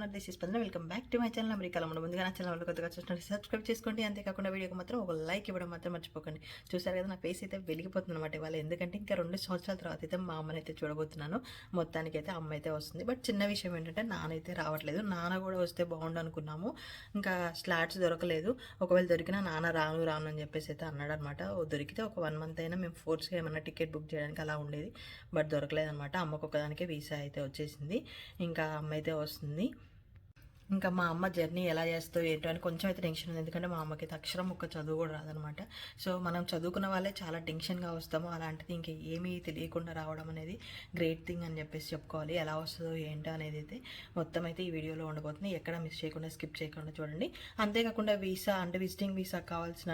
ఉన్నారు this is Spandana welcome back to my channel అమెరికాలో మనం ముందుగా నా ఛానల్ కొత్తగా చూసినట్టు సబ్స్క్రైబ్ చేసుకోండి. అంతేకాకుండా వీడియోకి మాత్రం ఒక లైక్ ఇవ్వడం మాత్రం మర్చిపోకండి. చూసారు కదా నా ఫేస్ అయితే వెలిగిపోతుంది అనమాట ఇవాళ. ఎందుకంటే ఇంకా రెండు సంవత్సరాల తర్వాత అయితే మా అమ్మని అయితే చూడబోతున్నాను. మొత్తానికి అయితే అమ్మ అయితే వస్తుంది. బట్ చిన్న విషయం ఏంటంటే నానైతే రావట్లేదు. నాన్న కూడా వస్తే బాగుండు అనుకున్నాము. ఇంకా స్లాట్స్ దొరకలేదు. ఒకవేళ దొరికినా నాన్న రాను రాను అని చెప్పేసి అయితే అన్నాడు అనమాట దొరికితే ఒక వన్ మంత్ అయినా మేము ఫోర్స్గా ఏమైనా టికెట్ బుక్ చేయడానికి అలా ఉండేది. బట్ దొరకలేదు అనమాట అమ్మకు ఒకదానికే వీసా అయితే వచ్చేసింది. ఇంకా అమ్మ అయితే వస్తుంది. ఇంకా మా అమ్మ జర్నీ ఎలా చేస్తో ఏంటో అని కొంచెం అయితే టెన్షన్ ఉంది. ఎందుకంటే మా అమ్మకి అక్షరం ఒక్క చదువు కూడా రాదనమాట. సో మనం చదువుకున్న వాళ్ళే చాలా టెన్షన్గా వస్తాము. అలాంటిది ఇంకా ఏమీ తెలియకుండా రావడం అనేది గ్రేట్ థింగ్ అని చెప్పేసి చెప్పుకోవాలి. ఎలా వస్తుందో ఏంటో అనేది అయితే మొత్తం అయితే ఈ వీడియోలో ఉండబోతుంది. ఎక్కడ మిస్ చేయకుండా స్కిప్ చేయకుండా చూడండి. అంతేకాకుండా వీసా అంటే విజిటింగ్ వీసా కావాల్సిన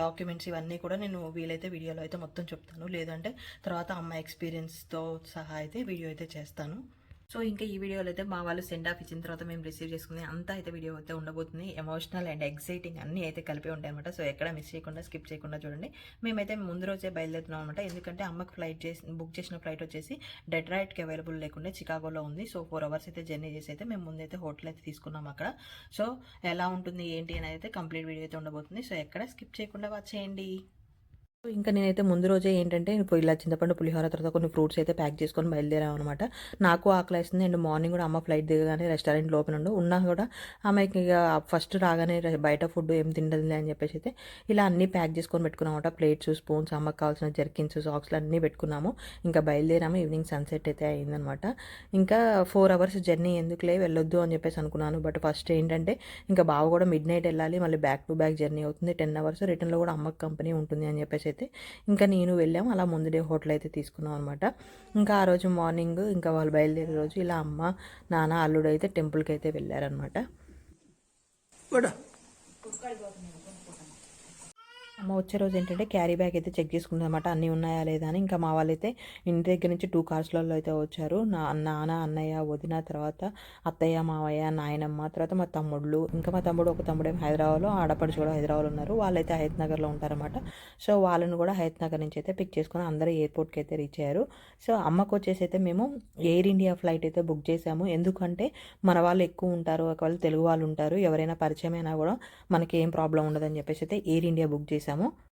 డాక్యుమెంట్స్ ఇవన్నీ కూడా నేను వీలైతే వీడియోలో అయితే మొత్తం చెప్తాను. లేదంటే తర్వాత అమ్మ ఎక్స్పీరియన్స్తో సహా అయితే వీడియో అయితే చేస్తాను. సో ఇంకా ఈ వీడియోలో అయితే మా వాళ్ళు సెండ్ ఆఫ్ ఇచ్చిన తర్వాత మేము రిసీవ్ చేసుకుని అంతా అయితే వీడియో అయితే ఉండబోతుంది. ఎమోషనల్ అండ్ ఎక్సైటింగ్ అన్నీ అయితే కలిపి ఉంటాయి అనమాట సో ఎక్కడ మిస్ చేయకుండా స్కిప్ చేయకుండా చూడండి. మేమైతే ముందు రోజే బయలుదేరుతున్నాం అనమాట ఎందుకంటే అమ్మకు ఫ్లైట్ చేసి బుక్ చేసిన ఫ్లైట్ వచ్చేసి డెట్రాయిట్కి అవైలబుల్ లేకుండా చికాగోలో ఉంది. సో ఫోర్ అవర్స్ అయితే జర్నీ చేసి అయితే మేము ముందైతే హోటల్ అయితే తీసుకున్నాం అక్కడ. సో ఎలా ఉంటుంది ఏంటి అనేది అయితే కంప్లీట్ వీడియో అయితే ఉండబోతుంది. సో ఎక్కడ స్కిప్ చేయకుండా వచ్చేయండి ఇంకా నేనైతే ముందు రోజే ఏంటంటే ఇప్పుడు ఇలా చింతపండు పులిహోర తర్వాత కొన్ని ఫ్రూట్స్ అయితే ప్యాక్ చేసుకొని బయలుదేరాం అనమాట నాకు ఆకలి వేస్తుంది. అండ్ మార్నింగ్ కూడా అమ్మ ఫ్లైట్ దిగగానే రెస్టారెంట్ లోపల ఉండు. ఉన్నా కూడా ఆమెకి ఫస్ట్ రాగానే బయట ఫుడ్ ఏం తిండదులే అని చెప్పేసి అయితే ఇలా అన్నీ ప్యాక్ చేసుకొని పెట్టుకున్నాం అనమాట ప్లేట్స్ స్పూన్స్ అమ్మకి కావాల్సిన జర్కిన్స్ సాక్స్లు అన్నీ పెట్టుకున్నాము. ఇంకా బయలుదేరాము. ఈవినింగ్ సన్సెట్ అయితే అయిందనమాట ఇంకా ఫోర్ అవర్స్ జర్నీ ఎందుకులే వెళ్ళొద్దు అని చెప్పేసి అనుకున్నాను. బట్ ఫస్ట్ ఏంటంటే ఇంకా బావ కూడా మిడ్ నైట్ వెళ్ళాలి. మళ్ళీ బ్యాక్ టు బ్యాక్ జర్నీ అవుతుంది. టెన్ అవర్స్ రిటర్న్లో కూడా అమ్మకి కంపెనీ ఉంటుంది అని చెప్పేసి అయితే ఇంకా నేను వెళ్ళాము అలా ముందు డే హోటల్ అయితే తీసుకున్నాం అనమాట ఇంకా ఆ రోజు మార్నింగ్ ఇంకా వాళ్ళు బయలుదేరే రోజు ఇలా అమ్మ నాన్న అల్లుడు అయితే టెంపుల్కి అయితే వెళ్ళారనమాట అమ్మ వచ్చే రోజు ఏంటంటే క్యారీ బ్యాగ్ అయితే చెక్ చేసుకుంది అనమాట అన్నీ ఉన్నాయా లేదా అని. ఇంకా మా వాళ్ళైతే ఇంటి దగ్గర నుంచి టూ కార్స్లలో అయితే వచ్చారు. నా నాన్న అన్నయ్య వదిన తర్వాత అత్తయ్య మావయ్య నాయనమ్మ తర్వాత మా తమ్ముళ్ళు ఇంకా మా తమ్ముడు ఒక తమ్ముడు ఏమో హైదరాబాద్లో ఆడపడుచు కూడా హైదరాబాద్లో ఉన్నారు. వాళ్ళైతే హయత్ నగర్లో ఉంటారనమాట సో వాళ్ళని కూడా హయత్ నగర్ నుంచి అయితే పిక్ చేసుకుని అందరూ ఎయిర్పోర్ట్కి అయితే రీచ్ అయ్యారు. సో అమ్మకు వచ్చేసి అయితే మేము ఎయిర్ ఇండియా ఫ్లైట్ అయితే బుక్ చేసాము ఎందుకంటే మన వాళ్ళు ఎక్కువ ఉంటారు. ఒకవేళ తెలుగు వాళ్ళు ఉంటారు. ఎవరైనా పరిచయం అయినా కూడా మనకి ఏం ప్రాబ్లం ఉండదని చెప్పేసి అయితే ఎయిర్ ఇండియా బుక్ చేసాము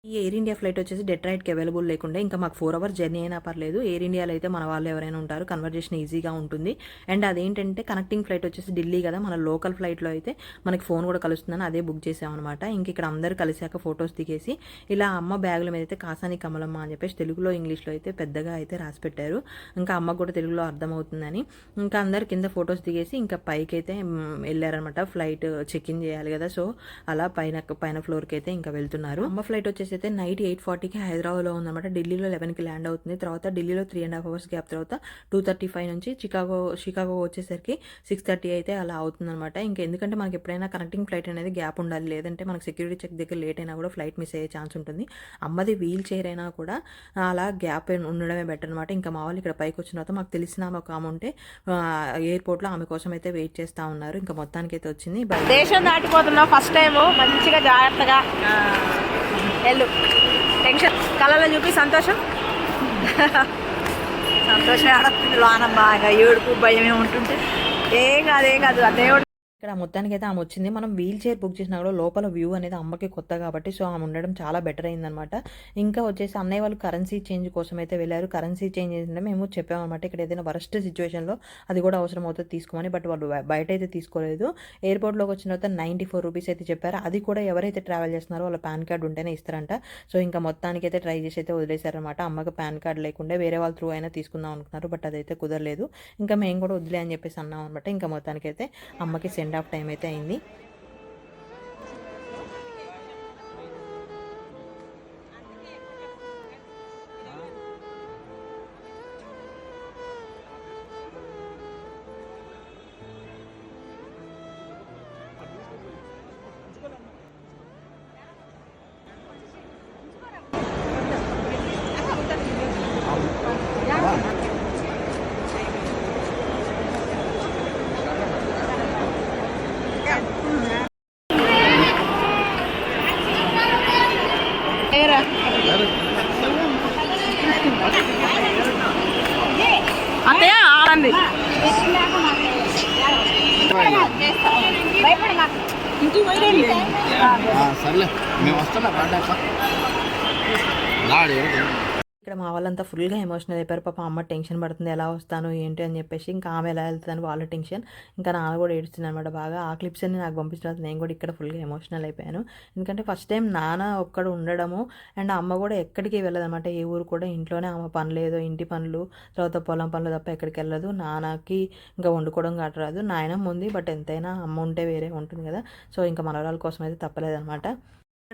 ఈ ఎయిర్ ఇండియా ఫ్లైట్ వచ్చేసి డెట్రాయిట్కి అవైలబుల్ లేకుండా ఇంకా మాకు ఫోర్ అవర్ జర్నీ అయినా పర్లేదు. ఎయిర్ ఇండియాలో అయితే మన వాళ్ళు ఎవరైనా ఉంటారు కన్వర్జేషన్ ఈజీగా ఉంటుంది. అండ్ అదేంటంటే కనెక్టింగ్ ఫ్లైట్ వచ్చేసి ఢిల్లీ కదా మన లోకల్ ఫ్లైట్లో అయితే మనకి ఫోన్ కూడా కలుస్తుందని అదే బుక్ చేసామన్నమాట. ఇంక ఇక్కడ అందరూ కలిసాక ఫొటోస్ దిగేసి ఇలా అమ్మ బ్యాగుల మీద అయితే కాసాని కమలమ్మ అని చెప్పేసి తెలుగులో ఇంగ్లీష్లో అయితే పెద్దగా అయితే రాసి పెట్టారు. ఇంకా అమ్మ కూడా తెలుగులో అర్థమవుతుందని. ఇంకా అందరు కింద ఫొటోస్ దిగేసి ఇంకా పైకి అయితే వెళ్ళారనమాట ఫ్లైట్ చెక్ ఇన్ చేయాలి కదా సో అలా పైన పైన ఫ్లోర్కి అయితే ఇంకా వెళ్తున్నారు. అమ్మ ఫ్లైట్ వచ్చేసి అయితే నైట్ ఎయిట్ ఫార్టీకి హైదరాబాద్లో ఉందన్నమాట. ఢిల్లీలో లెవెన్కి ల్యాండ్ అవుతుంది. తర్వాత ఢిల్లీలో three and half hours gap తర్వాత టూ థర్టీ ఫైవ్ నుంచి చికాగో షికాగో వచ్చేసరికి సిక్స్ థర్టీ అయితే అలా అవుతుందన్నమాట. ఇంకా ఎందుకంటే మనకి ఎప్పుడైనా కనెక్టింగ్ ఫ్లైట్ అనేది గ్యాప్ ఉండాలి. లేదంటే మనకి సెక్యూరిటీ చెక్ దగ్గర లేట్ అయినా కూడా ఫ్లైట్ మిస్ అయ్యే ఛాన్స్ ఉంటుంది. అమ్మది వీల్ చైర్ అయినా కూడా అలా గ్యాప్ ఉండడమే బెటర్ అనమాట ఇంకా మా వాళ్ళు ఇక్కడ పైకి వచ్చిన తర్వాత మాకు తెలిసిన ఒక ఆమె ఉంటే ఎయిర్పోర్ట్లో ఆమె కోసం అయితే వెయిట్ చేస్తూ ఉన్నారు. ఇంకా మొత్తానికి అయితే వచ్చింది దేశం దాటిపోతున్నావు ఫస్ట్ టైం మంచిగా జాగ్రత్తగా. వెళ్ళు. టెన్షన్ కళలో చూపి సంతోషం? సంతోషం ఆడతుంది లోన బాగా. ఏడుపు భయమే ఉంటుంటే. ఏం కాదు ఏం కాదు. దేవుడు ఇక్కడ మొత్తానికి అయితే ఆమె వచ్చింది. మనం వీల్ చైర్ బుక్ చేసినా కూడా లోపల వ్యూ అనేది అమ్మకి కొత్త కాబట్టి సో ఆమె ఉండడం చాలా బెటర్ అయిందనమాట ఇంకా వచ్చేసి అన్నయ్య వాళ్ళు కరెన్సీ చేంజ్ కోసం అయితే వెళ్ళారు. కరెన్సీ చేంజ్ చేసింటే మేము చెప్పామన్నమాట ఇక్కడ ఏదైనా వరస్ట్ సిచ్యువేషన్లో అది కూడా అవసరం అవుతుంది తీసుకోమని బట్ వాళ్ళు బయట అయితే తీసుకోలేదు. ఎయిర్పోర్ట్లోకి వచ్చిన తర్వాత నైంటీ ఫోర్ రూపీస్ అయితే చెప్పారు. అది కూడా ఎవరైతే ట్రావెల్ చేస్తున్నారో వాళ్ళ పాన్ కార్డు ఉంటేనే ఇస్తారంట. సో ఇంకా మొత్తానికి అయితే ట్రై చేసి అయితే వదిలేశారనమాట అమ్మకి పాన్ కార్డు లేకుండా వేరే వాళ్ళ త్రూ అయినా తీసుకుందాం అనుకున్నారు బట్ అదైతే కుదరలేదు. ఇంకా మేము కూడా వదిలే అని చెప్పేసి అన్నాం అనమాట ఇంకా మొత్తానికి అయితే అమ్మకి సెండ్ ఆఫ్ టైం అయితే అయింది. ఫుల్గా ఎమోషనల్ అయిపోయారు. పాప అమ్మ టెన్షన్ పడుతుంది. ఎలా వస్తాను? ఏంటి? అని చెప్పేసి ఇంకా ఆమె ఎలా వెళ్తుందని వాళ్ళ టెన్షన్. ఇంకా నాన్న కూడా ఏడుస్తుంది అనమాట బాగా. ఆ క్లిప్స్ అన్ని నాకు పంపించిన తర్వాత నేను కూడా ఇక్కడ ఫుల్గా ఎమోషనల్ అయిపోయాను. ఎందుకంటే ఫస్ట్ టైం నాన్న ఒక్కడ ఉండడము అండ్ అమ్మ కూడా ఎక్కడికి వెళ్ళదనమాట ఏ ఊరు కూడా ఇంట్లోనే అమ్మ పనులు ఏదో ఇంటి పనులు తర్వాత పొలం పనులు తప్ప ఎక్కడికి వెళ్ళదు. నాన్నకి ఇంకా వండుకోవడం గట్రాదు నాయనమ్మ ఉంది బట్ ఎంతైనా అమ్మ ఉంటే వేరే ఉంటుంది కదా. సో ఇంకా మనవరాల కోసం అయితే తప్పలేదనమాట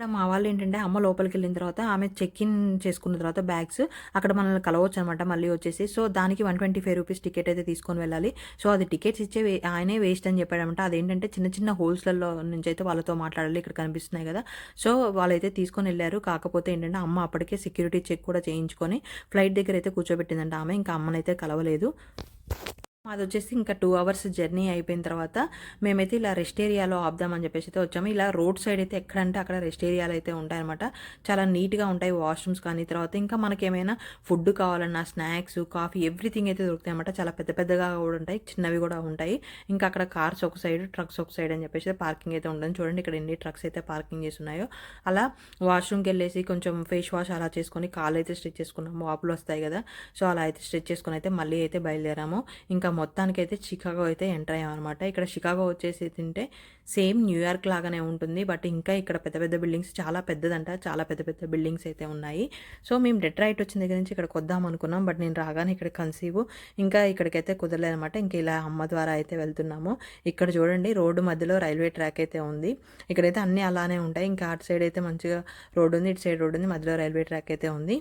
ఇక్కడ మా వాళ్ళు ఏంటంటే అమ్మ లోపలికి వెళ్ళిన తర్వాత ఆమె చెక్ ఇన్ చేసుకున్న తర్వాత బ్యాగ్స్ అక్కడ మనల్ని కలవచ్చు అనమాట మళ్ళీ వచ్చేసి. సో దానికి one twenty five rupees ticket అయితే తీసుకొని వెళ్ళాలి. సో అది టికెట్స్ ఇచ్చే వే- ఆయనే వేస్ట్ అని చెప్పాడనమాట అదేంటంటే చిన్న చిన్న హోల్స్లలో నుంచి అయితే వాళ్ళతో మాట్లాడాలి ఇక్కడ కనిపిస్తున్నాయి కదా. సో వాళ్ళైతే తీసుకొని వెళ్ళారు. కాకపోతే ఏంటంటే అమ్మ అప్పటికే సెక్యూరిటీ చెక్ కూడా చేయించుకొని ఫ్లైట్ దగ్గర అయితే కూర్చోబెట్టిందంట ఆమె. ఇంకా అమ్మనైతే కలవలేదు. మాది వచ్చేసి ఇంకా టూ అవర్స్ జర్నీ అయిపోయిన తర్వాత మేమైతే ఇలా రెస్ట్ ఏరియాలో ఆపుదామని చెప్పేసి అయితే వచ్చాము. ఇలా రోడ్ సైడ్ అయితే ఎక్కడంటే అక్కడ రెస్ట్ ఏరియాలు అయితే ఉంటాయన్నమాట. చాలా నీట్గా ఉంటాయి వాష్రూమ్స్ కానీ తర్వాత ఇంకా మనకి ఏమైనా ఫుడ్ కావాలన్నా స్నాక్స్ కాఫీ ఎవ్రీథింగ్ అయితే దొరుకుతాయి అన్నమాట చాలా పెద్ద పెద్దగా కూడా ఉంటాయి చిన్నవి కూడా ఉంటాయి. ఇంకా అక్కడ కార్స్ ఒక సైడ్ ట్రక్స్ ఒక సైడ్ అని చెప్పేసి పార్కింగ్ అయితే ఉంటుంది చూడండి ఇక్కడ ఎన్ని ట్రక్స్ అయితే పార్కింగ్ చేస్తున్నాయో అలా వాష్రూమ్కి వెళ్ళేసి కొంచెం ఫేస్ వాష్ అలా చేసుకొని కాలు అయితే స్ట్రెచ్ చేసుకున్నాము. వాపులు వస్తాయి కదా. సో అలా అయితే స్ట్రెచ్ చేసుకొని అయితే మళ్ళీ అయితే బయలుదేరాము. ఇంకా మొత్తానికి అయితే చికాగో అయితే ఎంటర్ అయ్యామన్నమాట ఇక్కడ చికాగో వచ్చేసి తింటే సేమ్ న్యూయార్క్ లాగానే ఉంటుంది. బట్ ఇంకా ఇక్కడ పెద్ద పెద్ద బిల్డింగ్స్ చాలా పెద్దదంట. చాలా పెద్ద పెద్ద బిల్డింగ్స్ అయితే ఉన్నాయి. సో మేము డెట్రాయిట్ వచ్చిన దగ్గర నుంచి ఇక్కడికి వద్దాం అనుకున్నాం. బట్ నేను రాగానే ఇక్కడ కన్సీవ్ ఇంకా ఇక్కడికైతే కుదరలేదు అనమాట ఇంక ఇలా అమ్మ ద్వారా అయితే వెళ్తున్నాము. ఇక్కడ చూడండి రోడ్డు మధ్యలో రైల్వే ట్రాక్ అయితే ఉంది. ఇక్కడైతే అన్నీ అలానే ఉంటాయి. ఇంకా అటు సైడ్ అయితే మంచిగా రోడ్డు ఉంది ఇటు సైడ్ రోడ్డు ఉంది మధ్యలో రైల్వే ట్రాక్ అయితే ఉంది.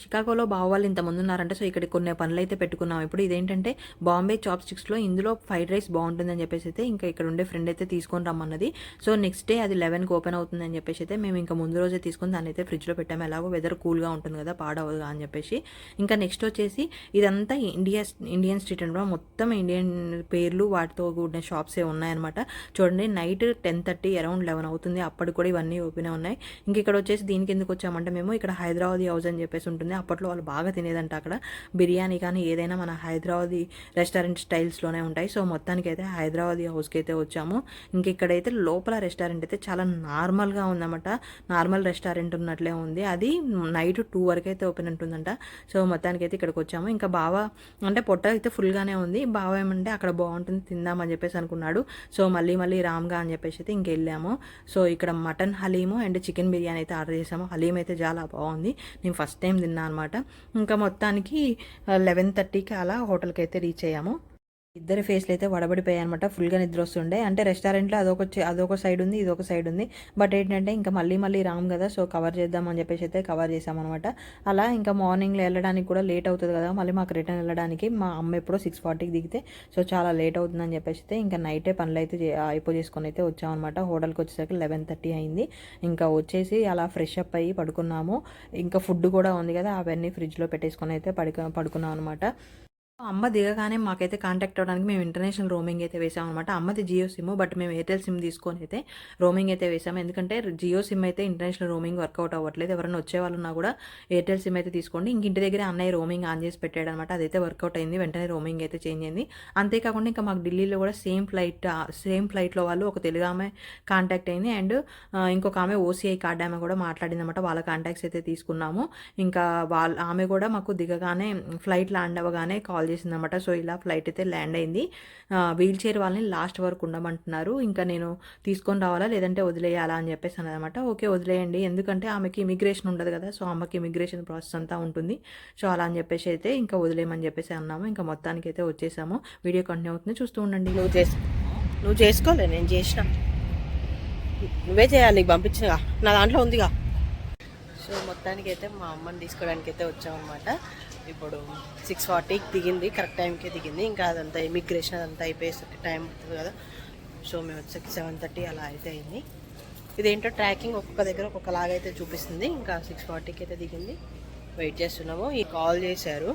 షికాగోలో బావాళ్ళు ఇంతమంది ఉన్నారంటే సో ఇక్కడ కొన్ని పనులు అయితే పెట్టుకున్నాం. ఇప్పుడు ఇదేంటంటే బాంబే చాప్ స్టిక్స్లో ఇందులో ఫ్రైడ్ రైస్ బాగుంటుందని చెప్పేసి అయితే ఇంకా ఇక్కడ ఉండే ఫ్రెండ్ అయితే తీసుకొని రమ్మన్నది. సో నెక్స్ట్ డే అది లెవెన్కి ఓపెన్ అవుతుందని చెప్పేసి అయితే మేము ఇంకా ముందు రోజే తీసుకొని దాన్ని అయితే ఫ్రిడ్జ్లో పెట్టాము. ఎలాగో వెదర్ కూల్గా ఉంటుంది కదా పాడవదు అని చెప్పేసి. ఇంకా నెక్స్ట్ వచ్చేసి ఇదంతా ఇండియా ఇండియన్ స్ట్రీట్ అనమాట. మొత్తం ఇండియన్ పేర్లు వాటితో కూడిన షాప్సే ఉన్నాయన్నమాట. చూడండి night ten thirty around eleven అవుతుంది. అప్పటికి కూడా ఇవన్నీ ఓపెన్ ఉన్నాయి. ఇంక ఇక్కడ వచ్చేసి దీనికి ఎందుకు వచ్చామంటే మేము ఇక్కడ హైదరాబాద్ హౌస్ అని చెప్పేసి ఉంటుంది అప్పట్లో వాళ్ళు బాగా తినేదంట అక్కడ. బిర్యానీ కానీ ఏదైనా మన హైదరాబాదీ రెస్టారెంట్ స్టైల్స్లోనే ఉంటాయి. సో మొత్తానికి అయితే హైదరాబాదీ హౌస్కి అయితే వచ్చాము. ఇంక ఇక్కడైతే లోపల రెస్టారెంట్ అయితే చాలా నార్మల్గా ఉందన్నమాట. నార్మల్ రెస్టారెంట్ ఉన్నట్లే ఉంది. అది నైట్ టూ వరకు అయితే ఓపెన్ ఉంటుందంట. సో మొత్తానికి అయితే ఇక్కడికి వచ్చాము. ఇంకా బావ అంటే పొట్ట అయితే ఫుల్గానే ఉంది. బావ ఏమంటే అక్కడ బాగుంటుంది తిందామని చెప్పేసి అనుకున్నాడు. సో మళ్ళీ మళ్ళీ రామ్గా అని చెప్పేసి అయితే ఇంకెళ్ళాము సో ఇక్కడ mutton haleem and chicken biryani అయితే ఆర్డర్ చేసాము. హలీం అయితే చాలా బాగుంది. నేను ఫస్ట్ టైం తిన్నా అనమాట ఇంకా మొత్తానికి లెవెన్ థర్టీకి అలా హోటల్కి అయితే రీచ్ అయ్యాము. ఇద్దరి ఫేస్లు అయితే వడబడిపోయాయి అనమాట ఫుల్గా నిద్ర వస్తుండే అంటే రెస్టారెంట్లో అదొక అదొక సైడ్ ఉంది ఇదొక సైడ్ ఉంది బట్ ఏంటంటే ఇంకా మళ్ళీ మళ్ళీ రాము కదా సో కవర్ చేద్దామని చెప్పేసి అయితే కవర్ చేసామన్నమాట అలా ఇంకా మార్నింగ్లో వెళ్ళడానికి కూడా లేట్ అవుతుంది కదా మళ్ళీ మాకు రిటర్న్ వెళ్ళడానికి మా అమ్మ ఎప్పుడో సిక్స్ ఫార్టీకి దిగితే సో చాలా లేట్ అవుతుందని చెప్పేసి అయితే ఇంకా నైటే పనులు అయితే అయిపో చేసుకొని అయితే వచ్చామన్నమాట. హోటల్కి వచ్చేసరికి లెవెన్ థర్టీ అయింది. ఇంకా వచ్చేసి అలా ఫ్రెష్ అప్ అయ్యి పడుకున్నాము. ఇంకా ఫుడ్ కూడా ఉంది కదా అవన్నీ ఫ్రిడ్జ్లో పెట్టేసుకొని అయితే పడుకు పడుకున్నాం అనమాట అమ్మ దిగగానే మాకైతే కాంటాక్ట్ అవ్వడానికి మేము ఇంటర్నేషనల్ రోమింగ్ అయితే వేసాం అనమాట అమ్మది జియో సిమ్ బట్ మేము ఎయిర్టెల్ సిమ్ తీసుకొని అయితే రోమింగ్ అయితే వేసాము. ఎందుకంటే జియో సిమ్ అయితే ఇంటర్నేషనల్ రోమింగ్ వర్కౌట్ అవ్వట్లేదు. ఎవరైనా వచ్చే వాళ్ళు ఉన్నా కూడా ఎయిర్టెల్ సిమ్ అయితే తీసుకోండి. ఇంక ఇంటి దగ్గర అన్నయ్య రోమింగ్ ఆన్ చేసి పెట్టాడు అనమాట అదైతే వర్కౌట్ అయింది. వెంటనే రోమింగ్ అయితే చేంజ్ అయింది. అంతేకాకుండా ఇంకా మాకు ఢిల్లీలో కూడా సేమ్ ఫ్లైట్ సేమ్ ఫ్లైట్లో వాళ్ళు ఒక తెలుగు ఆమె కాంటాక్ట్ అయింది. అండ్ ఇంకొక ఆమె ఓసీఐ కార్డ్ ఆమె కూడా మాట్లాడింది అనమాట వాళ్ళ కాంటాక్ట్స్ అయితే తీసుకున్నాము. ఇంకా వాళ్ళ ఆమె కూడా మాకు దిగగానే ఫ్లైట్ ల్యాండ్ అవ్వగానే కాల్ చేసిందన్నమాట. సో ఇలా ఫ్లైట్ అయితే ల్యాండ్ అయింది. వీల్ చైర్ వాళ్ళని లాస్ట్ వరకు ఉండమంటున్నారు. ఇంకా నేను తీసుకొని రావాలా లేదంటే వదిలేయాలా అని చెప్పేసి అన్నదన్నమాట. ఓకే వదిలేయండి. ఎందుకంటే ఆమెకి ఇమిగ్రేషన్ ఉండదు కదా సో ఆమెకి ఇమిగ్రేషన్ ప్రాసెస్ అంతా ఉంటుంది. సో అలా అని చెప్పేసి అయితే ఇంకా వదిలేయమని చెప్పేసి అన్నాము. ఇంకా మొత్తానికి అయితే వచ్చేసాము. వీడియో కంటిన్యూ అవుతుంది. చూస్తూ ఉండండి. నువ్వు చేసి నువ్వు చేసుకోలే నేను చేసిన. నువ్వే చేయాలి నీకు పంపించినగా నా దాంట్లో ఉందిగా. సో మొత్తానికి అయితే మా అమ్మని తీసుకోవడానికి అయితే వచ్చామన్నమాట. ఇప్పుడు సిక్స్ ఫార్టీకి దిగింది కరెక్ట్ టైంకే దిగింది. ఇంకా అదంతా ఇమిగ్రేషన్ అదంతా అయిపోయేసరికి టైం అవుతుంది కదా. సో మేము వచ్చేసరికి సెవెన్ థర్టీ అలా అయితే అయింది. ఇదేంటో ట్రాకింగ్ ఒక్కొక్క దగ్గర ఒక్కొక్కలాగా అయితే చూపిస్తుంది. ఇంకా సిక్స్ ఫార్టీకి అయితే దిగింది. వెయిట్ చేస్తున్నాము. ఈ కాల్ చేశారు.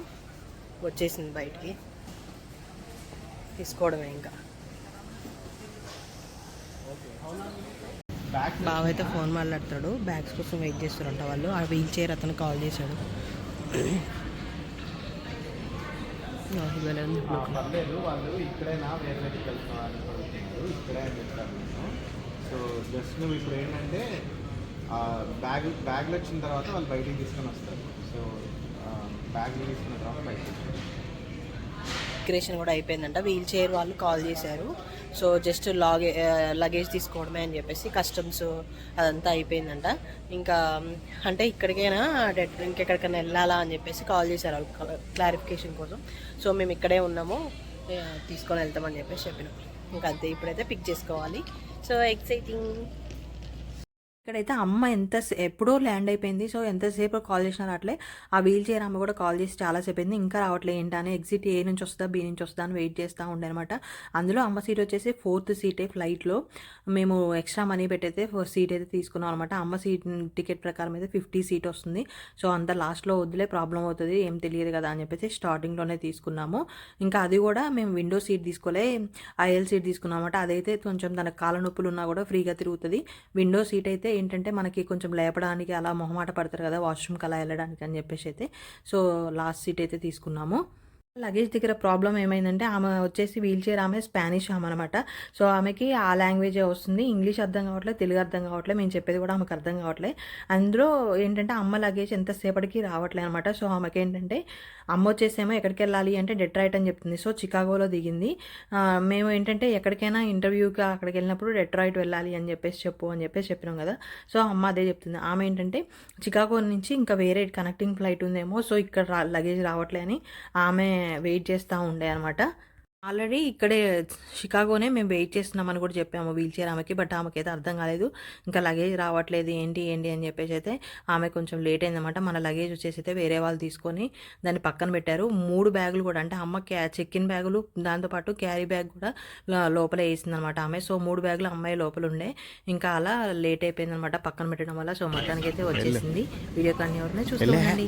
వచ్చేసింది బయటికి. తీసుకోవడమే ఇంకా. బాబు అయితే ఫోన్ మాట్లాడతాడు. బ్యాగ్స్ కోసం వెయిట్ చేస్తారంట వాళ్ళు. ఆ వీల్ చైర్ అతను కాల్ చేశాడు. వాళ్ళు వేరే సో జస్ట్ నువ్వు ఇప్పుడు ఏంటంటే బ్యాగ్ బ్యాగ్లు వచ్చిన తర్వాత వాళ్ళు బయటికి తీసుకొని వస్తారు. సో బ్యాగ్లు తీసుకున్న తర్వాత బయటకు వస్తారు. ఇమిగ్రేషన్ కూడా అయిపోయిందంట. వీల్ చైర్ వాళ్ళు కాల్ చేశారు. సో జస్ట్ లాగే లగేజ్ తీసుకోవడమే అని చెప్పేసి కస్టమ్స్ అదంతా అయిపోయిందంట. ఇంకా అంటే ఇక్కడికైనా డెట్ ఇంకెక్కడికైనా వెళ్ళాలా అని చెప్పేసి కాల్ చేశారు వాళ్ళు క్లారిఫికేషన్ కోసం. సో మేము ఇక్కడే ఉన్నాము. తీసుకొని వెళ్తామని చెప్పేసి చెప్పినాం. ఇంకా అంతే ఇప్పుడైతే పిక్ చేసుకోవాలి. So exciting. ఇక్కడైతే అమ్మ ఎంత ఎప్పుడో ల్యాండ్ అయిపోయింది. సో ఎంతసేపు కాల్ చేసినా అట్లే ఆ వీల్ చైర్ అమ్మ కూడా కాల్ చేసి చాలాసేపు అయింది. ఇంకా రావట్లేదు ఏంటని ఎగ్జిట్ ఏ నుంచి వస్తుందా బి నుంచి వస్తుందా అని వెయిట్ చేస్తూ ఉండే అనమాట అందులో అమ్మ సీట్ వచ్చేసి ఫోర్త్ సీటే ఫ్లైట్లో. మేము ఎక్స్ట్రా మనీ పెట్టయితే సీట్ అయితే తీసుకున్నాం అనమాట అమ్మ సీట్ టికెట్ ప్రకారం అయితే ఫిఫ్టీ సీట్ వస్తుంది. సో అంత లాస్ట్లో వద్దులే ప్రాబ్లం అవుతుంది ఏం తెలియదు కదా అని చెప్పేసి స్టార్టింగ్లోనే తీసుకున్నాము. ఇంకా అది కూడా మేము విండో సీట్ తీసుకోలే ఐఎల్ సీట్ తీసుకున్నాం అనమాట అదైతే కొంచెం తన కాళ్ళ నొప్పులు ఉన్నా కూడా ఫ్రీగా తిరుగుతుంది. విండో సీట్ అయితే ఏంటంటే మనకి కొంచెం లేపడానికి అలా మొహమాట పడతారు కదా వాష్రూమ్కి అలా వెళ్ళడానికి అని చెప్పేసి అయితే. సో లాస్ట్ సీట్ అయితే తీసుకున్నాము. లగేజ్ దగ్గర ప్రాబ్లం ఏమైందంటే ఆమె వచ్చేసి వీల్ చైర్ ఆమె స్పానిష్ ఆమె అనమాట. సో ఆమెకి ఆ లాంగ్వేజే వస్తుంది ఇంగ్లీష్ అర్థం కావట్లేదు తెలుగు అర్థం కావట్లేదు మేము చెప్పేది కూడా ఆమెకు అర్థం కావట్లేదు అందులో ఏంటంటే అమ్మ లగేజ్ ఎంతసేపటికి రావట్లేదు అనమాట. సో ఆమెకి ఏంటంటే అమ్మ వచ్చేసేమో ఎక్కడికి వెళ్ళాలి అంటే డెట్రాయిట్ అని చెప్తుంది. సో చికాగోలో దిగింది. మేము ఏంటంటే ఎక్కడికైనా ఇంటర్వ్యూకి అక్కడికి వెళ్ళినప్పుడు డెట్రాయిట్ వెళ్ళాలి అని చెప్పేసి చెప్పు అని చెప్పేసి చెప్పినాం కదా. సో అమ్మ అదే చెప్తుంది. ఆమె ఏంటంటే చికాగో నుంచి ఇంకా వేరే కనెక్టింగ్ ఫ్లైట్ ఉందేమో సో ఇక్కడ లగేజ్ రావట్లే అని ఆమె వెయిట్ చేస్తూ ఉండే అనమాట ఆల్రెడీ ఇక్కడే షికాగోనే మేము వెయిట్ చేస్తున్నామని కూడా చెప్పాము వీల్ చైర్ ఆమెకి బట్ ఆమెకి అయితే అర్థం కాలేదు. ఇంకా లగేజ్ రావట్లేదు ఏంటి ఏంటి అని చెప్పేసి అయితే ఆమె కొంచెం లేట్ అయిందన్నమాట మన లగేజ్ వచ్చేసి అయితే వేరే వాళ్ళు తీసుకొని దాన్ని పక్కన పెట్టారు. మూడు బ్యాగులు కూడా అంటే అమ్మ క్యా చెక్ ఇన్ బ్యాగులు దాంతోపాటు క్యారీ బ్యాగ్ కూడా లోపల వేసిందనమాట ఆమె. సో మూడు బ్యాగులు అమ్మాయి లోపల ఉండే. ఇంకా అలా లేట్ అయిపోయిందనమాట పక్కన పెట్టడం వల్ల. సో మొత్తానికి అయితే వచ్చేసింది. వీడియో కానీ ఎవరినే చూసుకోండి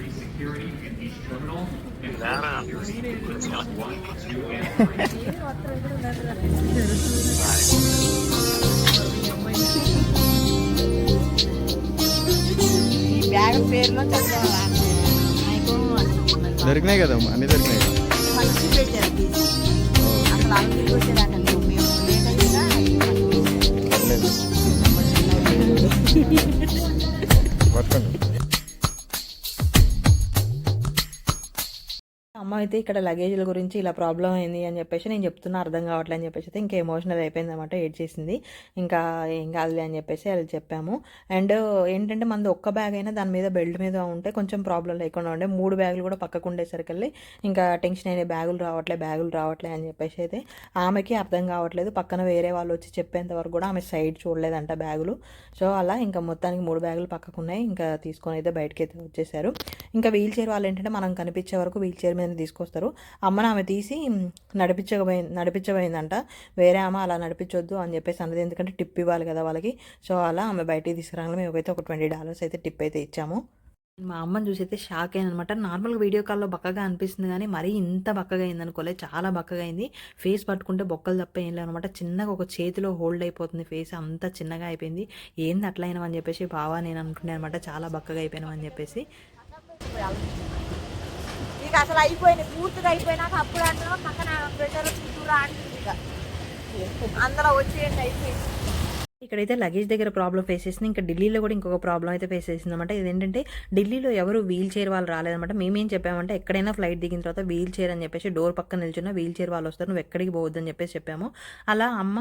free security in each terminal and full security in terminals one, two, and three. ఈ బ్యాగ్ పేరులో దొరికినాయి కదా అన్ని దొరికినాయి కదా అయితే ఇక్కడ లగేజ్ల గురించి ఇలా ప్రాబ్లం అయింది అని చెప్పేసి నేను చెప్తున్నా అర్థం కావట్లే అని చెప్పేసి అయితే ఇంకా ఎమోషనల్ అయిపోయింది అనమాట ఏడ్ చేసింది ఇంకా ఏం కాదులే అని చెప్పేసి అది చెప్పాము. అండ్ ఏంటంటే మనది ఒక్క బ్యాగ్ అయినా దాని మీద బెల్ట్ మీద ఉంటే కొంచెం ప్రాబ్లం లేకుండా ఉండే. మూడు బ్యాగులు కూడా పక్కకు ఉండేసరికి ఇంకా టెన్షన్ అయిన బ్యాగులు రావట్లే బ్యాగులు రావట్లే అని చెప్పేసి అయితే ఆమెకి అర్థం కావట్లేదు. పక్కన వేరే వాళ్ళు వచ్చి చెప్పేంత వరకు కూడా ఆమె సైడ్ చూడలేదంట బ్యాగులు సో అలా ఇంకా మొత్తానికి మూడు బ్యాగులు పక్కకు ఉన్నాయి. ఇంకా తీసుకొని అయితే బయటకి అయితే వచ్చేసారు. ఇంకా వీల్ చైర్ వాళ్ళు ఏంటంటే మనం కనిపించే వరకు వీల్ చైర్ మీద తీసుకొస్తారు. అమ్మను ఆమె తీసి నడిపించకపోయింది నడిపించబోయిందంట. వేరే ఆమె అలా నడిపించొద్దు అని చెప్పేసి అన్నది. ఎందుకంటే టిప్ ఇవ్వాలి కదా వాళ్ళకి. సో అలా ఆమె బయటికి తీసుకురాగానే మేమైతే ఒక ట్వంటీ డాలర్స్ అయితే టిప్ అయితే ఇచ్చాము. మా అమ్మని చూసి అయితే షాక్ అయింది అనమాట నార్మల్గా వీడియో కాల్లో బక్కగా అనిపిస్తుంది కానీ మరీ ఇంత బక్కగా అయింది అనుకోలే చాలా బక్కగా అయింది. ఫేస్ పట్టుకుంటే బొక్కలు తప్ప ఏం లేదనమాట అనమాట చిన్నగా ఒక చేతిలో హోల్డ్ అయిపోతుంది ఫేస్. అంత చిన్నగా అయిపోయింది. ఏంది అట్లా చెప్పేసి బావా నేను అనుకున్నాను అనమాట చాలా బక్కగా అయిపోయినామని చెప్పేసి. ఇక అసలు అయిపోయింది పూర్తిగా అయిపోయినాక అప్పుడు అంటున్నాం పక్కన ప్రెషర్ చుట్టూరా అంటుంది ఇక. అందులో వచ్చేయండి అయిపోయింది. ఇక్కడైతే లగేజ్ దగ్గర ప్రాబ్లం ఫేస్ చేసింది. ఇంకా ఢిల్లీలో కూడా ఇంకొక ప్రాబ్లం అయితే ఫేస్ చేసింది అనమాట ఇదేంటంటే ఢిల్లీలో ఎవరు వీల్ చైర్ వాళ్ళు రాలేదన్నమాట. మేమేం చెప్పామంటే ఎక్కడైనా ఫ్లైట్ దిగిన తర్వాత వీల్ చైర్ అని చెప్పేసి డోర్ పక్కన నిల్చున్న వీల్ చైర్ వాళ్ళు వస్తారు. నువ్వు ఎక్కడికి పోవద్దని చెప్పేసి చెప్పాము. అలా అమ్మ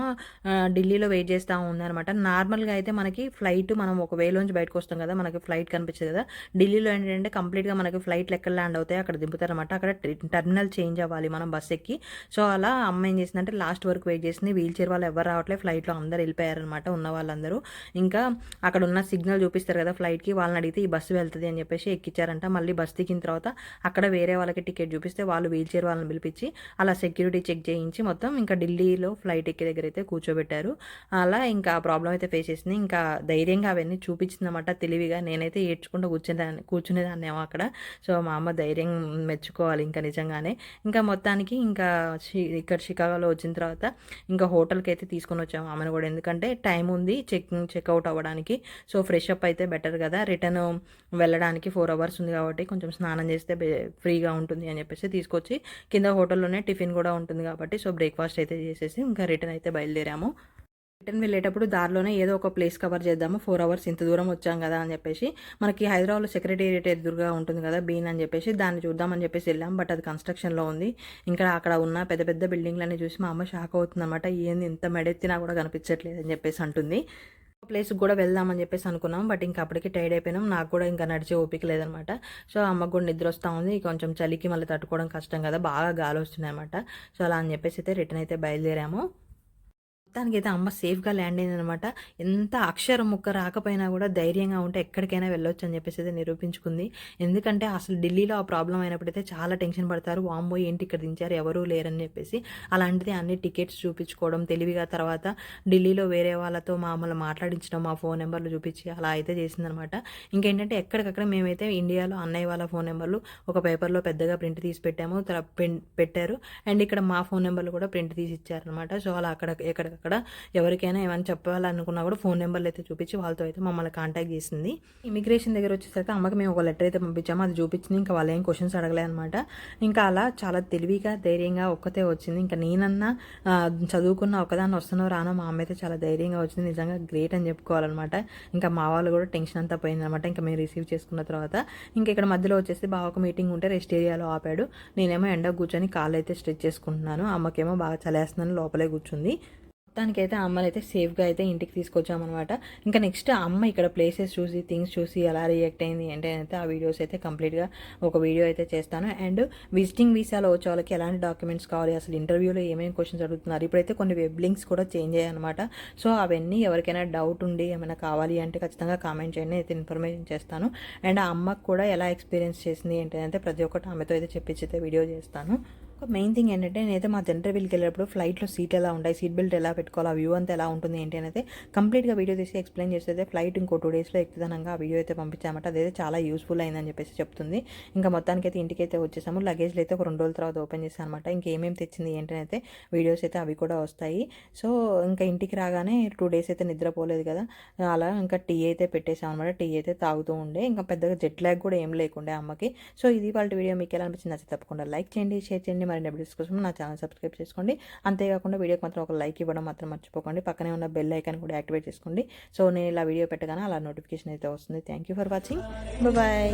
ఆ, ఢిల్లీలో వెయిట్ చేస్తూ ఉందన్నమాట. నార్మల్గా అయితే మనకి ఫ్లైట్ మనం ఒక వేలోంచి బయటకు వస్తాం కదా మనకి ఫ్లైట్ కనిపించదు కదా. ఢిల్లీలో ఏంటంటే కంప్లీట్గా మనకి ఫ్లైట్లు ఎక్కడ ల్యాండ్ అవుతాయి అక్కడ దింపుతారనమాట అక్కడ టెర్మినల్ చేంజ్ అవ్వాలి మనం బస్ ఎక్కి. సో అలా అమ్మ ఏం చేసిందంటే లాస్ట్ వరకు వెయిట్ చేసింది. వీల్ చైర్ వాళ్ళు ఎవరు రావట్లేదు. ఫ్లైట్లో అందరు వెళ్ళిపోయారనమాట ఉన్న వాళ్ళందరూ. ఇంకా అక్కడ ఉన్న సిగ్నల్ చూపిస్తారు కదా ఫ్లైట్కి వాళ్ళని అడిగితే ఈ బస్సు వెళ్తుంది అని చెప్పేసి ఎక్కించారంట మళ్ళీ బస్ దిగిన తర్వాత అక్కడ వేరే వాళ్ళకి టికెట్ చూపిస్తే వాళ్ళు వీల్ చైర్ వాళ్ళని పిలిపించి అలా సెక్యూరిటీ చెక్ చేయించి మొత్తం ఇంకా ఢిల్లీలో ఫ్లైట్ ఎక్కే దగ్గర అయితే కూర్చోబెట్టారు. అలా ఇంకా ఆ ప్రాబ్లం అయితే ఫేస్ చేసింది. ఇంకా ధైర్యంగా అవన్నీ చూపించిందన్నమాట తెలివిగా. నేనైతే ఏడ్చుకుంటూ కూర్చునేదాన్ని కూర్చునేదాన్నేమో అక్కడ. సో మా అమ్మ ధైర్యం మెచ్చుకోవాలి ఇంకా నిజంగానే. ఇంకా మొత్తానికి ఇంకా ఇక్కడ షికాగోలో వచ్చిన తర్వాత ఇంకా హోటల్కి అయితే తీసుకొని వచ్చాము ఆమెను కూడా. ఎందుకంటే టైం ఉంది చెక్ చెక్అవుట్ అవ్వడానికి. సో ఫ్రెష్ అప్ అయితే బెటర్ కదా. రిటర్న్ వెళ్ళడానికి ఫోర్ అవర్స్ ఉంది కాబట్టి కొంచెం స్నానం చేస్తే ఫ్రీగా ఉంటుంది అని చెప్పేసి తీసుకొచ్చి కింద హోటల్లోనే టిఫిన్ కూడా ఉంటుంది కాబట్టి సో బ్రేక్ఫాస్ట్ అయితే చేసేసి ఇంకా రిటర్న్ అయితే బయలుదేరాము. రిటర్న్ వెళ్ళేటప్పుడు దారిలోనే ఏదో ఒక ప్లేస్ కవర్ చేద్దాము ఫోర్ అవర్స్ ఇంత దూరం వచ్చాం కదా అని చెప్పేసి మనకి హైదరాబాద్లో సెక్రటేరియట్ ఎదురుగా ఉంటుంది కదా బీన్ అని చెప్పేసి దాన్ని చూద్దామని చెప్పేసి వెళ్ళాం. బట్ అది కన్స్ట్రక్షన్లో ఉంది. ఇంకా అక్కడ ఉన్న పెద్ద పెద్ద బిల్డింగ్లన్నీ చూసి మా అమ్మ షాక్ అవుతుంది అనమాట ఏంది ఇంత మెడెత్తినా కూడా కనిపించట్లేదు అని చెప్పేసి అంటుంది. ప్లేస్కి కూడా వెళ్దామని చెప్పేసి అనుకున్నాం. బట్ ఇంకా అప్పటికి టైర్డ్ అయిపోయినాం. నాకు కూడా ఇంకా నడిచే ఓపిక లేదనమాట సో అమ్మకు కూడా నిద్ర వస్తూ ఉంది. కొంచెం చలికి మళ్ళీ తట్టుకోవడం కష్టం కదా. బాగా గాలి వస్తున్నాయి అనమాట సో అలా అని చెప్పేసి అయితే రిటర్న్ అయితే బయలుదేరాము. మొత్తానికి అయితే అమ్మ సేఫ్గా ల్యాండ్ అయిందనమాట ఎంత అక్షరం ముక్క రాకపోయినా కూడా ధైర్యంగా ఉంటే ఎక్కడికైనా వెళ్ళొచ్చు అని చెప్పేసి అయితే నిరూపించుకుంది. ఎందుకంటే అసలు ఢిల్లీలో ఆ ప్రాబ్లం అయినప్పుడైతే చాలా టెన్షన్ పడతారు. వామ్మో ఏంటి ఇక్కడ దించారు? ఎవరూ లేరని చెప్పేసి అలాంటిది అన్ని టికెట్స్ చూపించుకోవడం తెలివిగా తర్వాత ఢిల్లీలో వేరే వాళ్ళతో మామూలు మాట్లాడించడం మా ఫోన్ నెంబర్లు చూపించి అలా అయితే చేసిందనమాట ఇంకేంటంటే ఎక్కడికక్కడ మేమైతే ఇండియాలో అన్నయ్య వాళ్ళ ఫోన్ నెంబర్లు ఒక పేపర్లో పెద్దగా ప్రింట్ తీసి పెట్టాము. తర్వాత పెట్టారు. అండ్ ఇక్కడ మా ఫోన్ నెంబర్లు కూడా ప్రింట్ తీసి ఇచ్చారనమాట సో అలా అక్కడ అక్కడ ఎవరికైనా ఏమైనా చెప్పాలనుకున్నా కూడా ఫోన్ నెంబర్లు అయితే చూపించి వాళ్ళతో అయితే మమ్మల్ని కాంటాక్ట్ చేసింది. ఇమిగ్రేషన్ దగ్గర వచ్చేసరికి అమ్మకి మేము ఒక లెటర్ అయితే పంపించాము. అది చూపించింది. ఇంకా వాళ్ళు ఏం క్వశ్చన్స్ అడగలే అనమాట ఇంకా అలా చాలా తెలివిగా ధైర్యంగా ఒక్కతే వచ్చింది. ఇంకా నేనన్నా చదువుకున్న ఒకదాన్ని వస్తున్నా రానో? మా అమ్మ అయితే చాలా ధైర్యంగా వచ్చింది. నిజంగా గ్రేట్ అని చెప్పుకోవాలన్నమాట. ఇంకా మా వాళ్ళు కూడా టెన్షన్ అంతా పోయిందనమాట ఇంకా మేము రిసీవ్ చేసుకున్న తర్వాత ఇంకా ఇక్కడ మధ్యలో వచ్చేసి బాగా ఒక మీటింగ్ ఉంటే రెస్ట్ ఏరియాలో ఆపాడు. నేనేమో ఎండ కూర్చొని కాళ్ళు అయితే స్ట్రెచ్ చేసుకుంటున్నాను. అమ్మకేమో బాగా చలేస్తున్నాను లోపలే కూర్చుంది. మొత్తానికైతే అమ్మని అయితే సేఫ్గా అయితే ఇంటికి తీసుకొచ్చామన్నమాట. ఇంకా నెక్స్ట్ అమ్మ ఇక్కడ ప్లేసెస్ చూసి థింగ్స్ చూసి ఎలా రియాక్ట్ అయింది అంటే అయితే ఆ వీడియోస్ అయితే కంప్లీట్గా ఒక వీడియో అయితే చేస్తాను. అండ్ విజిటింగ్ వీసాలో వచ్చే వాళ్ళకి ఎలాంటి డాక్యుమెంట్స్ కావాలి? అసలు ఇంటర్వ్యూలో ఏమేమి క్వశ్చన్స్ అడుగుతున్నారు? ఇప్పుడైతే కొన్ని వెబ్ లింక్స్ కూడా చేంజ్ అయ్యాయి అనమాట సో అవన్నీ ఎవరికైనా డౌట్ ఉండి ఏమైనా కావాలి అంటే ఖచ్చితంగా కామెంట్ చేయండి అయితే ఇన్ఫర్మేషన్ చేస్తాను. అండ్ ఆ అమ్మకు కూడా ఎలా ఎక్స్పీరియన్స్ చేసింది ఏంటంటే అంటే ప్రతి ఒక్కటి ఆమెతో అయితే చెప్పించి అయితే వీడియో చేస్తాను. ఒక మెయిన్ థింగ్ ఏంటంటే నేనైతే మా ఇంటర్వ్యూకి వెళ్ళినప్పుడు ఫ్లైట్లో సీట్ ఎలా ఉంటాయి సీట్ బెల్ట్ ఎలా పెట్టుకోవాలి ఆ వ్యూ అంతా ఎలా ఉంటుంది ఏంటి అనేది కంప్లీట్గా వీడియో తీసి ఎక్స్ప్లెయిన్ చేస్తే ఫ్లైట్ ఇంకో టూ డేస్లో ఎక్కుతానంగా ఆ వీడియో అయితే పంపించామట. అదైతే చాలా యూస్ఫుల్ అయిందని చెప్పేసి చెప్తుంది. ఇంకా మొత్తానికి అయితే ఇంటికి అయితే వచ్చేసాము లగేజ్లు అయితే ఒక రెండు రోజుల తర్వాత ఓపెన్ చేశాను అనమాట ఇంకేమేమి తెచ్చింది ఏంటనైతే అయితే వీడియోస్ అయితే అవి కూడా వస్తాయి. సో ఇంకా ఇంటికి రాగానే టూ డేస్ అయితే నిద్రపోలేదు కదా. అలా ఇంకా టీ అయితే పెట్టేసాం అనమాట టీ అయితే తాగుతూ ఉండే. ఇంకా పెద్దగా జెట్ ల్యాగ్ కూడా ఏం లేకుండే అమ్మకి. సో ఇది వాళ్ళ వీడియో మీకు ఎలా అనిపించింది నచ్చితే తప్పకుండా లైక్ చేయండి షేర్ చేయండి. మరిన్ని అప్డేట్స్ కోసం నా ఛానల్ సబ్స్క్రైబ్ చేసుకోండి. అంతేకాకుండా వీడియోకి మాత్రం ఒక లైక్ ఇవ్వడం మాత్రం మర్చిపోకండి. పక్కనే ఉన్న బెల్ ఐకాన్ కూడా యాక్టివేట్ చేసుకోండి. సో నేను ఇలా వీడియో పెట్టగానే అలా నోటిఫికేషన్ అయితే వస్తుంది. Thank you for watching bye